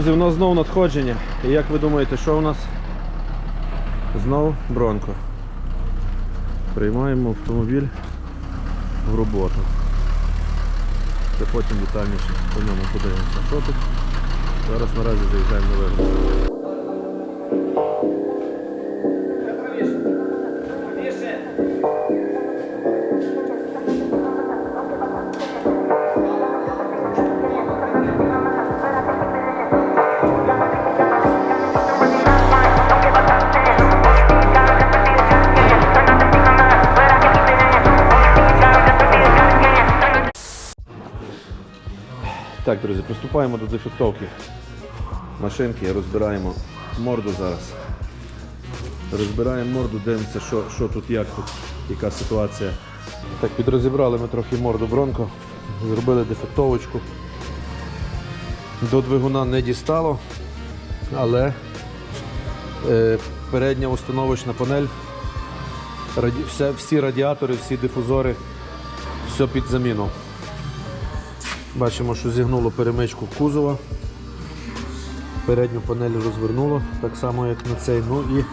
Друзі, у нас знову надходження. І як ви думаєте, що у нас? Знову бронко. Приймаємо автомобіль в роботу. Це потім детальніше по ньому подивимося. Що? Зараз наразі заїжджаємо на вигрузку. Так, друзі, приступаємо до дефектовки машинки, розбираємо морду зараз. Розбираємо морду, дивимося, що, що тут, як тут, яка ситуація. Так, підрозібрали ми трохи морду бронко, зробили дефектовочку. До двигуна не дістало, але е, передня установочна панель, раді, все, всі радіатори, всі дифузори, все під заміну. Бачимо, що зігнуло перемичку кузова. Передню панель розвернуло, так само як на цей. Ну і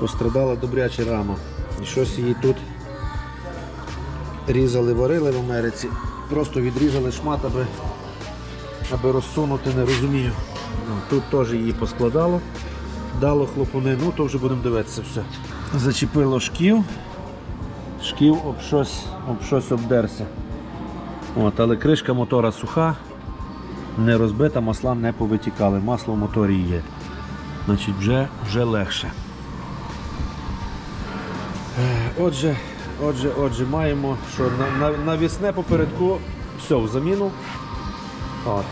пострадала добряча рама. І щось її тут різали, варили в Америці. Просто відрізали шмат, аби, аби розсунути, не розумію. Ну, тут теж її поскладало, дало хлопуни, ну то вже будемо дивитися все. Зачепило шків, шків об щось, об щось обдерся. От, але кришка мотора суха, не розбита, масла не повитікали. Масло в моторі є. Значить, вже, вже легше. Е, Отже, отже, отже, маємо, що на, на, навісне попередку все в заміну. От.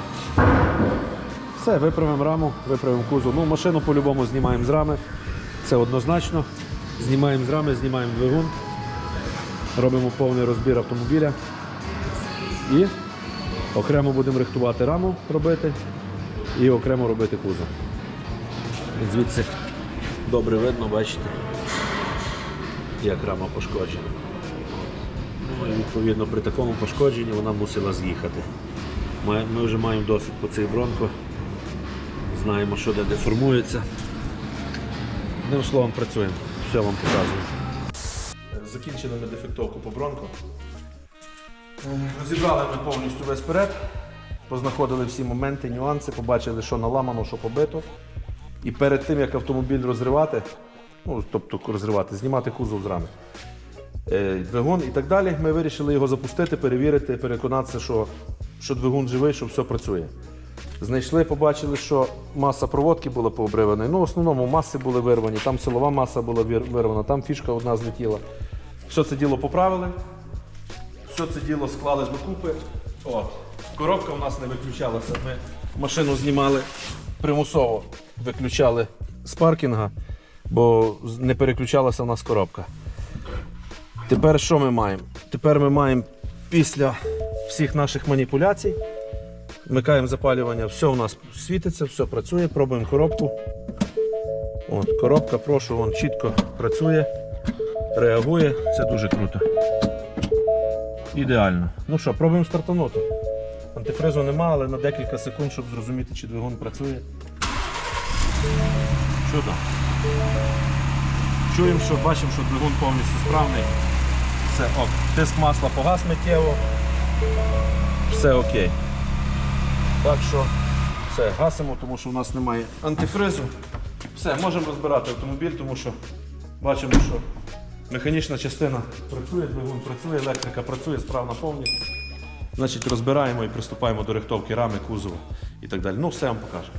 Все, виправимо раму, виправимо кузов. Ну, машину по-любому знімаємо з рами. Це однозначно. Знімаємо з рами, знімаємо двигун. Робимо повний розбір автомобіля. І окремо будемо рихтувати раму робити і окремо робити кузов. Звідси добре видно, бачите, як рама пошкоджена. Ну, і відповідно при такому пошкодженні вона мусила з'їхати. Ми, вже маємо досвід по цій бронку, знаємо, що де деформується. Одним словом працюємо, все вам показую. Закінчили ми дефектовку по бронку. Розібрали ми повністю весь перед, познаходили всі моменти, нюанси, побачили, що наламано, що побито. І перед тим, як автомобіль розривати, ну, тобто розривати, знімати кузов з рами, е, двигун і так далі, ми вирішили його запустити, перевірити, переконатися, що, що двигун живий, що все працює. Знайшли, побачили, що маса проводки була пообривана. Ну, в основному маси були вирвані, там силова маса була вирвана, там фішка одна злетіла. Все це діло поправили. Все це діло склали докупи. От. Коробка у нас не виключалася. Ми машину знімали примусово, виключали з паркінга, бо не переключалася у нас коробка. Тепер що ми маємо? Тепер ми маємо після всіх наших маніпуляцій. Вмикаємо запалювання, все у нас світиться, все працює, пробуємо коробку. От, коробка, прошу, вон чітко працює, реагує, це дуже круто. Ідеально. Ну що, пробуємо стартанути. Антифризу нема, але на декілька секунд, щоб зрозуміти, чи двигун працює. Чудо. Чуємо, що бачимо, що двигун повністю справний. Все ок. Тиск масла погас миттєво. Все окей. Так що все, гасимо, тому що у нас немає антифризу. Все, можемо розбирати автомобіль, тому що бачимо, що механічна частина працює, двигун працює, електрика працює, справно повністю. Значить, розбираємо і приступаємо до рихтовки рами, кузова і так далі. Ну, все вам покажемо.